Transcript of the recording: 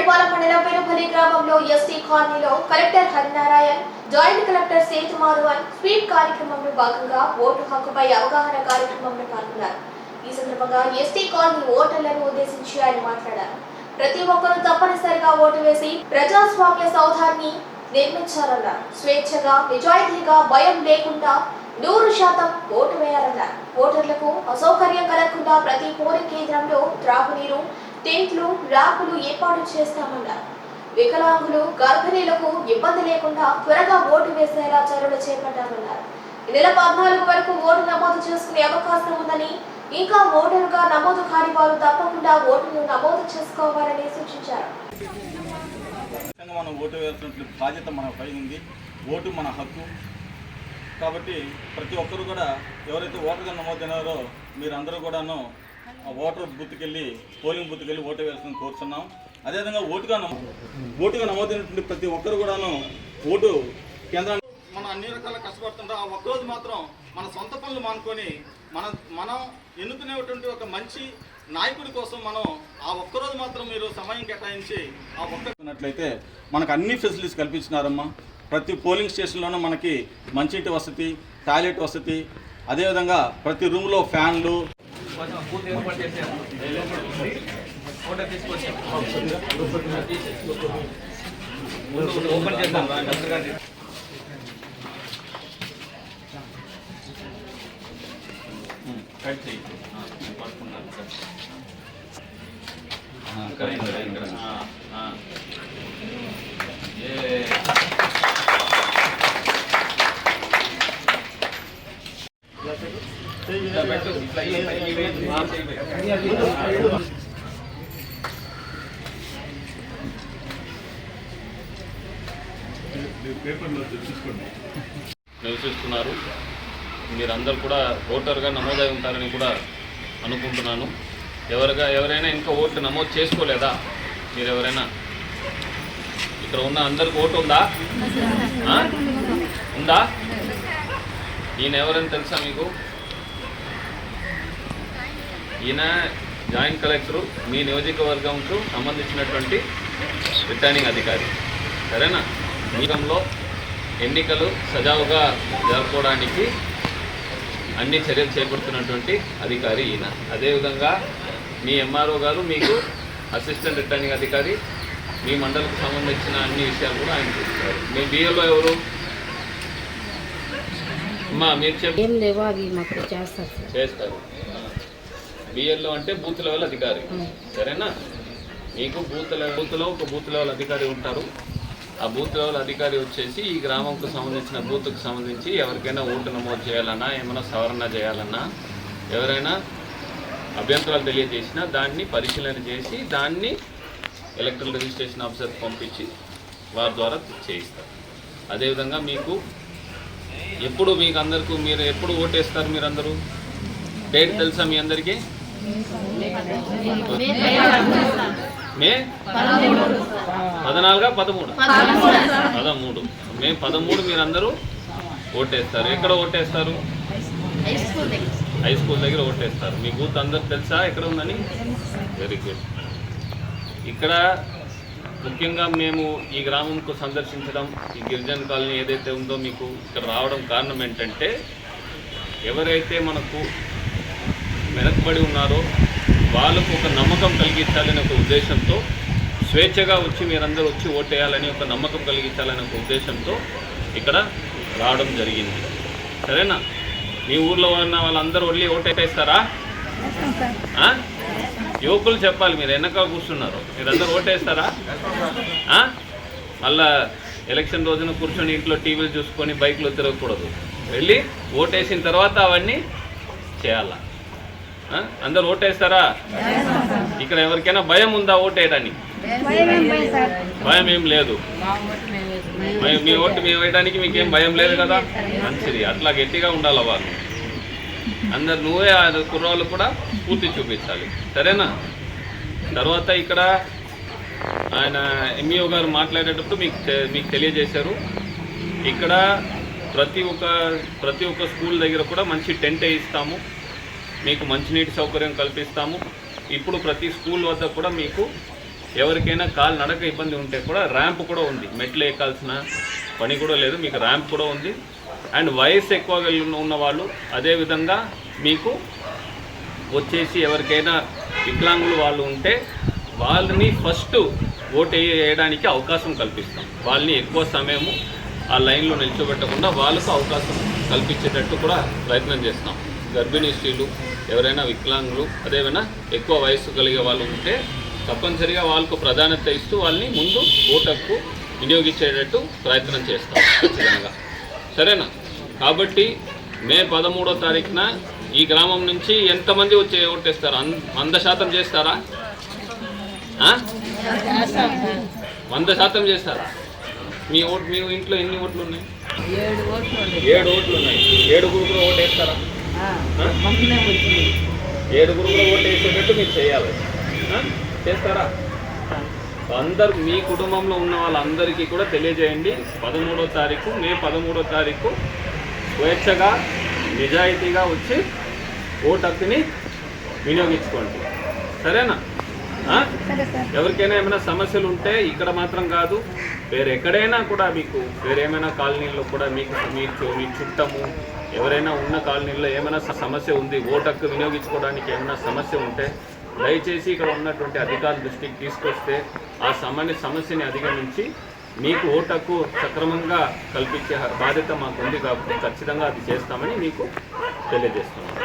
వేణుపాల మండలం పెనుపల్లి గ్రామంలో ఎస్టీ కాలనీలో collector Harinarayan joint collector Sethu Madhavan SVEEP కార్యక్రమంలో భాగంగా ఓటు హక్కుపై అవగాహన కార్యక్రమంలో పాల్గొన్నారు. ఈ సందర్భంగా ఎస్టీ కాలనీ ఓటర్లను ఉద్దేశించి ఆయన మాట్లాడారు. ప్రతి ఒక్కరూ తప్పనిసరిగా ఓటు వేసి ప్రజాస్వామ్య సౌధాన్ని నిర్మించాలన్నారు. స్వేచ్ఛగా నిజాయితీగా భయం లేకుండా నూరు శాతం ఓటు వేయాలన్నారు. ఓటర్లకు అసౌకర్యం కలగకుండా ప్రతి పోలింగ్ కేంద్రంలో త్రాగునీరు టెంట్లు ర్యాంపులు ఏర్పాటు చేస్తామన్నారు. వికలాంగులు గర్భిణీలకు ఇబ్బంది లేకుండా త్వరగా ఓటు వేసేలా చర్యలు చేపట్టామన్నారు. నెల పద్నాలుగు వరకు ఓటు నమోదు చేసుకునే అవకాశం ఉందని ఇంకా ఓటరుగా నమోదు కాని వారు తప్పకుండా ఓటును నమోదు చేసుకోవాలని సూచించారు. మనం ఓటు వేయాల్సినటువంటి బాధ్యత మనపై ఉంది. ఓటు మన హక్కు. కాబట్టి ప్రతి ఒక్కరు కూడా ఎవరైతే ఓటర్గా నమోదైనారో మీరందరూ కూడాను ఓటర్ బూత్కి వెళ్ళి పోలింగ్ బూత్కి వెళ్ళి ఓటు వేయాల్సింది కోరుతున్నాం. అదేవిధంగా ఓటుగా ఓటుగా నమోదైనటువంటి ప్రతి ఒక్కరు కూడాను ఓటు కేంద్రాన్ని మనం అన్ని రకాల కష్టపడుతుంటాం ఆ ఒక్కరోజు మాత్రం మన సొంత పనులు మానుకొని మన మనం ఎన్నుకునేటువంటి ఒక మంచి నాయకుడి కోసం మనం ఆ ఒక్కరోజు మాత్రం మీరు సమయం కేటాయించి ఆ ఒక్కనట్లయితే మనకు అన్ని ఫెసిలిటీస్ కల్పించినారమ్మా. ప్రతి పోలింగ్ స్టేషన్లోనూ మనకి మంచినీటి వసతి టాయిలెట్ వసతి అదేవిధంగా ప్రతి రూమ్లో ఫ్యాన్లు ఓపెన్ చేద్దాం కట్ చేయి ఆ, సార్. ఇక్కడ, ఇక్కడ, ఏ. ఇట్లా పెట్టు, ఇట్లా ఈ పై- ఈ వైపు, ఈ వైపు. నివసిస్తున్నారు. మీరందరూ కూడా ఓటర్గా నమోదై ఉంటారని కూడా అనుకుంటున్నాను. ఎవరిగా ఎవరైనా ఇంకా ఓట్లు నమోదు చేసుకోలేదా? మీరు ఎవరైనా ఇక్కడ ఉన్న అందరికి ఓటు ఉందా? ఉందా? ఈయన ఎవరైనా తెలుసా మీకు? ఈయన జాయింట్ కలెక్టరు మీ నియోజకవర్గంకు సంబంధించినటువంటి రిటర్నింగ్ అధికారి. సరేనా? నిగంలో ఎన్నికలు సజావుగా జరుపుకోవడానికి అన్ని చర్యలు చేపడుతున్నటువంటి అధికారి ఈయన. అదేవిధంగా మీ ఎంఆర్ఓ గారు మీకు అసిస్టెంట్ రిటర్నింగ్ అధికారి మీ మండలకు సంబంధించిన అన్ని విషయాలు కూడా ఆయన చూస్తారు మీ బిఏలో ఎవరు? అమ్మా మీరు చెప్పి ఏం లేవో అవి మాకు చేస్తారు. సార్ చేస్తారు. బిఎల్ఓ అంటే బూత్ లెవెల్ అధికారి. సరేనా? మీకు బూత్ లెవెల్ బూత్లో ఒక బూత్ లెవెల్ అధికారి ఉంటారు. ఆ బూత్ లెవెల్ అధికారి వచ్చేసి ఈ గ్రామంకు సంబంధించిన బూత్కు సంబంధించి ఎవరికైనా ఓటు నమోదు చేయాలన్నా ఏమైనా సవరణ చేయాలన్నా ఎవరైనా అభ్యంతరాలు తెలియజేసినా దాన్ని పరిశీలన చేసి దాన్ని ఎలక్ట్రల్ రిజిస్ట్రేషన్ ఆఫీసర్కి పంపించి వారి ద్వారా చేయిస్తారు. అదేవిధంగా మీకు ఎప్పుడు మీకు అందరికీ మీరు ఎప్పుడు ఓటేస్తారు మీరందరూ? డేట్ తెలుసా మీ అందరికీ? మే పద్నాలుగా పదమూడు. పదమూడు. మే పదమూడు మీరందరూ ఓటేస్తారు. ఎక్కడ ఓటేస్తారు? హై స్కూల్ దగ్గర ఓటేస్తారు. మీ బూత్ అందరు తెలుసా? ఎక్కడ ఉందని? వెరీ గుడ్ ఇక్కడ ముఖ్యంగా మేము ఈ గ్రామంకు సందర్శించడం ఈ గిరిజన కాలనీ ఏదైతే ఉందో మీకు ఇక్కడ రావడం కారణం ఏంటంటే ఎవరైతే మనకు వెనకబడి ఉన్నారో వాళ్ళకు ఒక నమ్మకం కలిగించాలనే ఒక ఉద్దేశంతో స్వేచ్ఛగా వచ్చి మీరందరూ వచ్చి ఓటేయాలని ఒక నమ్మకం కలిగించాలనే ఒక ఉద్దేశంతో ఇక్కడ రావడం జరిగింది. సరేనా? మీ ఊర్లో ఉన్న వాళ్ళందరూ వెళ్ళి ఓటేస్తారా యువకులు చెప్పాలి మీరు వెనక కూర్చున్నారు. మీరందరూ ఓటేస్తారా? మళ్ళా ఎలక్షన్ రోజున కూర్చొని ఇంట్లో టీవీలు చూసుకొని బైక్లో తిరగకూడదు. వెళ్ళి ఓటేసిన తర్వాత అవన్నీ చేయాలా? అందరు ఓటేస్తారా? ఇక్కడ ఎవరికైనా భయం ఉందా ఓటేయడానికి? భయం ఏం లేదు. మీ- మీ ఓటు మేము వేయడానికి మీకేం భయం లేదు కదా? మంచిది. అట్లా గట్టిగా ఉండాలి వాళ్ళు? అందరు నువ్వే కుర్రాళ్ళు కూడా పూర్తి చూపించాలి. సరేనా? తర్వాత ఇక్కడ ఆయన ఎంఈఓ గారు మాట్లాడేటప్పుడు మీకు తె- మీకు తెలియజేశారు. ఇక్కడ ప్రతి ఒక్క ప్రతి ఒక్క స్కూల్ దగ్గర కూడా మంచి టెంట్ వేయిస్తాము. మీకు మంచినీటి సౌకర్యం కల్పిస్తాము. ఇప్పుడు ప్రతి స్కూల్ వద్ద కూడా మీకు ఎవరికైనా కాలు నడక ఇబ్బంది ఉంటే కూడా ర్యాంప్ కూడా ఉంది. మెట్లు ఎక్కాల్సిన పని కూడా లేదు మీకు ర్యాంప్ కూడా ఉంది. అండ్ వయసు ఎక్కువగా ఉన్న- వాళ్ళు అదేవిధంగా మీకు వచ్చేసి ఎవరికైనా వికలాంగులు వాళ్ళు ఉంటే వాళ్ళని ఫస్ట్ ఓటు వేయడానికి అవకాశం కల్పిస్తాం. వాళ్ళని ఎక్కువ సమయము ఆ లైన్లో నిల్చోబెట్టకుండా వాళ్ళకు అవకాశం కల్పించేటట్టు కూడా ప్రయత్నం చేస్తాం. గర్భిణీ స్త్రీలు ఎవరైనా వికలాంగులు అదేమైనా ఎక్కువ వయసు కలిగే వాళ్ళు ఉంటే తప్పనిసరిగా వాళ్ళకు ప్రాధాన్యత ఇస్తూ వాళ్ళని ముందు ఓటకు వినియోగించేటట్టు ప్రయత్నం చేస్తాం ఖచ్చితంగా. సరేనా? కాబట్టి మే పదమూడో తారీఖున ఈ గ్రామం నుంచి ఎంతమంది వచ్చి ఓటేస్తారు వంద శాతం చేస్తారా? వంద శాతం చేస్తారా? మీ ఓటు మీ ఇంట్లో ఎన్ని ఓట్లు ఉన్నాయి? ఏడు ఓట్లు ఉన్నాయి. ఏడు ఓట్లు ఉన్నాయి. ఏడుగురు కూడా ఓటు వేస్తారా? కూడా ఓటు వేసేటట్టు మీరు చేయాలి. ఆ? చేస్తారా? అందరు మీ కుటుంబంలో ఉన్న వాళ్ళందరికీ కూడా తెలియజేయండి. పదమూడో తారీఖు మే పదమూడో తారీఖు స్వేచ్ఛగా నిజాయితీగా వచ్చి ఓటు హక్కుని వినియోగించుకోండి. సరేనా? ఆ? ఎవరికైనా ఏమైనా సమస్యలు ఉంటే ఇక్కడ మాత్రం కాదు. వేరే ఎక్కడైనా కూడా మీకు వేరే ఏమైనా కాలనీల్లో కూడా మీకు మీ చుట్టము ఎవరైనా ఉన్న కాలనీల్లో ఏమైనా సమస్య ఉంది ఓటక్కు వినియోగించుకోవడానికి ఏమైనా సమస్య ఉంటే దయచేసి ఇక్కడ ఉన్నటువంటి అధికారుల దృష్టికి తీసుకొస్తే ఆ సమని సమస్యని అధిగమించి మీకు ఓటకు సక్రమంగా కల్పించే బాధ్యత మాకు ఉంది కాబట్టి ఖచ్చితంగా అది చేస్తామని మీకు తెలియజేస్తున్నాం.